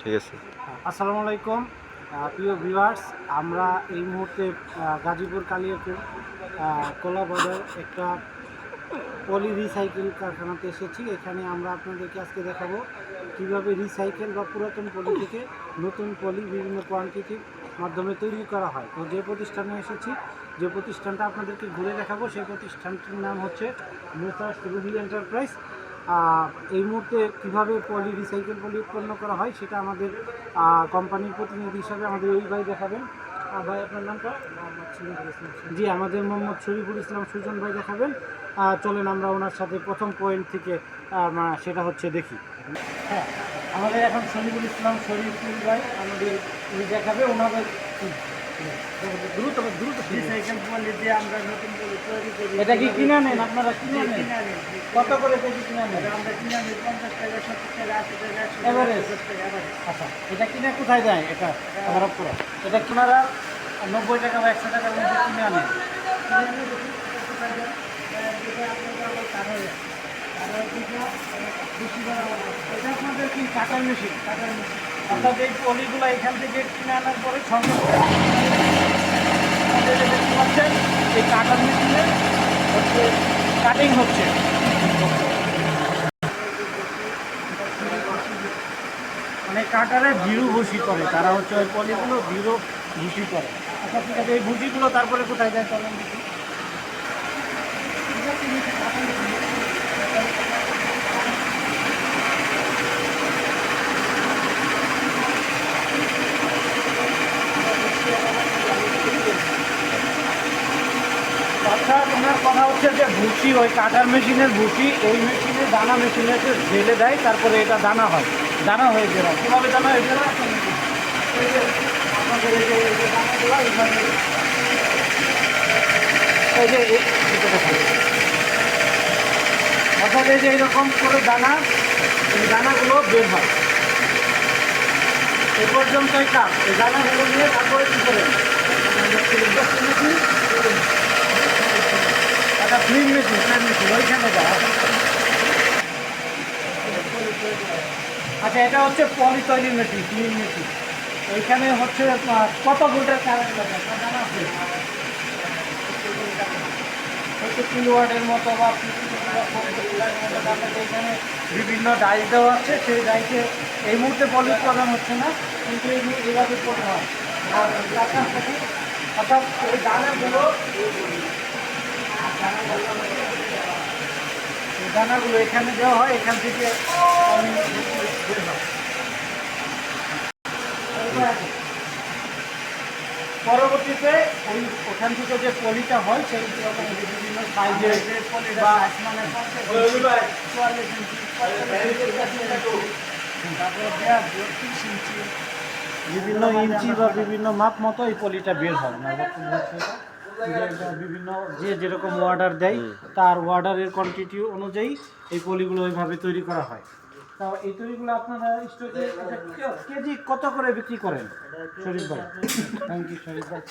ঠিক আছে। আসসালামু আলাইকুম। প্রিয় ভিউয়ার্স, আমরা এই মুহূর্তে গাজীপুর কালিয়াপুর কোলাবাজার একটা পলি রিসাইকেল কারখানাতে এসেছি। এখানে আমরা আপনাদেরকে আজকে দেখাবো কীভাবে রিসাইকেল বা পুরাতন পলি থেকে নতুন পলি বিভিন্ন কোয়ান্টিটির মাধ্যমে তৈরি করা হয়। তো যে প্রতিষ্ঠানে এসেছি, যে প্রতিষ্ঠানটা আপনাদেরকে ঘুরে দেখাবো, সেই প্রতিষ্ঠানটির নাম হচ্ছে মেসার্স রুহি এন্টারপ্রাইজ এই মুহূর্তে কীভাবে পলি রিসাইকেল পলি উৎপন্ন করা হয় সেটা আমাদের কোম্পানির প্রতিনিধি হিসাবে আমাদের এই ভাই দেখাবেন। ভাই আপনার নামটা? জি আমাদের মোহাম্মদ শরীফুল ইসলাম সুজন ভাই দেখাবেন। চলেন আমরা ওনার সাথে প্রথম পয়েন্ট থেকে সেটা হচ্ছে দেখি। হ্যাঁ আমাদের এখন শরীফুল ইসলাম শরীফুল ভাই আমাদের দেখাবে ওনাদের দ্রুত দ্রুত রিসাইকেল পলি দিয়ে আমরা নতুন এটা কি কিনে নেন? আপনারা কিনে নেন? কত করে কেজি কিনে নেন? আমরা কিনে আনি পঞ্চাশ টাকা সত্তর টাকা আশি টাকা average। আচ্ছা এটা কিনে কোথায় যায় এটা? খারাপ এটা কিনারা নব্বই টাকা বা একশো টাকার মধ্যে কিনে আনি। কাটার মেশিন টাকার মেশিন। অর্থাৎ এই পলিগুলো এখান থেকে কিনে আনার পরে সঙ্গে দেখতে পাচ্ছেন, এই কাটার মেশিনে হচ্ছে কাটিং হচ্ছে। মানে কাটারে ভিড়ু ভুসি করে, তারা হচ্ছে ওই পলিগুলো ভিড়ু ভুসি করে। আচ্ছা ঠিক আছে, এই ভুসিগুলো তারপরে কোথায় যায় চলেন দেখি অর্থাৎ ওনার কথা হচ্ছে যে ভুসি, ওই কাটার মেশিনের ভুসি ওই মেশিনে দানা মেশিনে ঢেলে দেয়, তারপরে এটা দানা হয়। দানা হয়ে বেরোয় কীভাবে দানা হয়ে এখন এই যে এই এই এই এই-। অর্থাৎ এই যে এরকম করে দানা, এই দানাগুলো বের হয়। এই পর্যন্তই কাজ। এই দানাগুলো নিয়ে তারপরে কী করে একটা ফ্লিম মেশিন ফ্ল্যাট মেশিন ওইখানে যায় আচ্ছা এটা হচ্ছে পলি তৈরি মেশিন। ফ্লিম এইখানে হচ্ছে কত ভোল্টের কারেন্ট জানা হচ্ছে কিলোওয়াটের মতো বা এখানে বিভিন্ন ডাইস দেওয়া আছে, সেই ডাইসে এই মুহূর্তে পলি উৎপাদন হচ্ছে না, কিন্তু এই এইভাবে করতে হয়। আর অর্থাৎ এই দানাগুলো দানাগুলো এখানে দেওয়া হয়, এখান থেকে পরবর্তীতে ওই ওখান থেকে যে পলিটা হয়, সেই বিভিন্ন। বিভিন্ন ইঞ্চি বা বিভিন্ন মাপ মতো এই পলিটা বের হয় না বিভিন্ন যে যেরকম অর্ডার দেয় তার অর্ডারের কোয়ান্টিটি অনুযায়ী এই পলিগুলো ওইভাবে তৈরি করা হয়। তা এই তৈরিগুলো আপনারা স্টোরে কেজি কত করে বিক্রি করেন? শরীফ ভাই। থ্যাংক ইউ শরীফ ভাই।